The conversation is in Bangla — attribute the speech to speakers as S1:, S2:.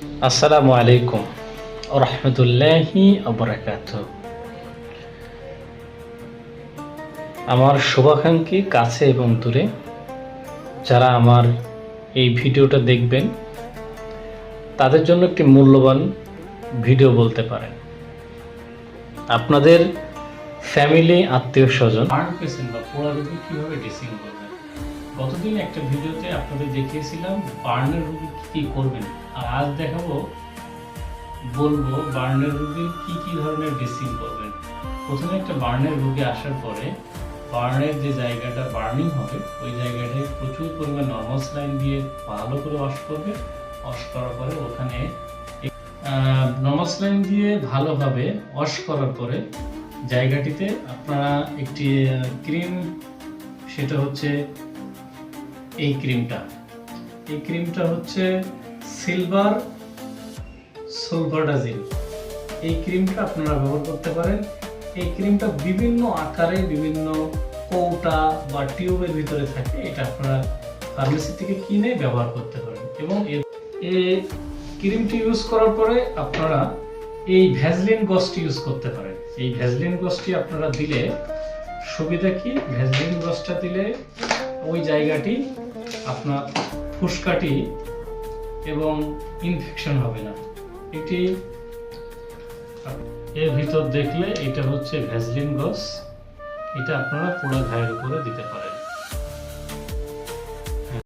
S1: আসসালামু আলাইকুম রহমতুল্লাহি আবরাকাত আমার শুভাকাঙ্ক্ষী কাছে এবং দূরে যারা আমার এই ভিডিওটা দেখবেন, তাদের জন্য একটি মূল্যবান ভিডিও বলতে পারেন। আপনাদের ফ্যামিলি, আত্মীয় স্বজন। কীভাবে ড্রেসিং করবেন? গতদিন একটা ভিডিওতে আপনাদের দেখিয়েছিলাম বার্নের রোগী কী করবেন। আর আজ দেখাবো, বলব বার্নের রোগীর কি কি ধরনের ড্রেসিং করবেন। প্রথমে একটা বার্নের রোগী আসার পরে বার্নের যে জায়গাটা বার্নিং হবে, ওই জায়গাটায় প্রচুর পরিমাণ নর্মাল স্লাইন দিয়ে ভালো করে ওয়াশ করবে। ওয়াশ করার পরে ওখানে নর্মাল স্লাইন দিয়ে ভালোভাবে ওয়াশ করার পরে জায়গাটিতে আপনারা একটি ক্রিম, সেটা হচ্ছে এই ক্রিমটা। এই ক্রিমটা হচ্ছে সিলভার সোলভাডাজিল এই ক্রিমটা আপনারা ব্যবহার করতে পারেন। এই ক্রিমটা বিভিন্ন আকারে বিভিন্ন কৌটা বা টিউবের ভিতরে থাকে, এটা আপনারা ফার্মেসি থেকে কিনে ব্যবহার করতে পারেন। এবং এই ক্রিমটি ইউজ করার পরে আপনারা এই ভ্যাজলিন গসটি ইউজ করতে পারেন। এই ভ্যাজলিন গসটি আপনারা দিলে সুবিধা কি? ভ্যাজলিন গসটা দিলে ওই জায়গাটি আপনার ফুসকাটি এবং ইনফেকশন হবে না। এটি এর ভিতর দেখলে এটা হচ্ছে ভ্যাসলিন গস। এটা আপনারা পুরো ঘায়ের উপরে দিতে পারেন।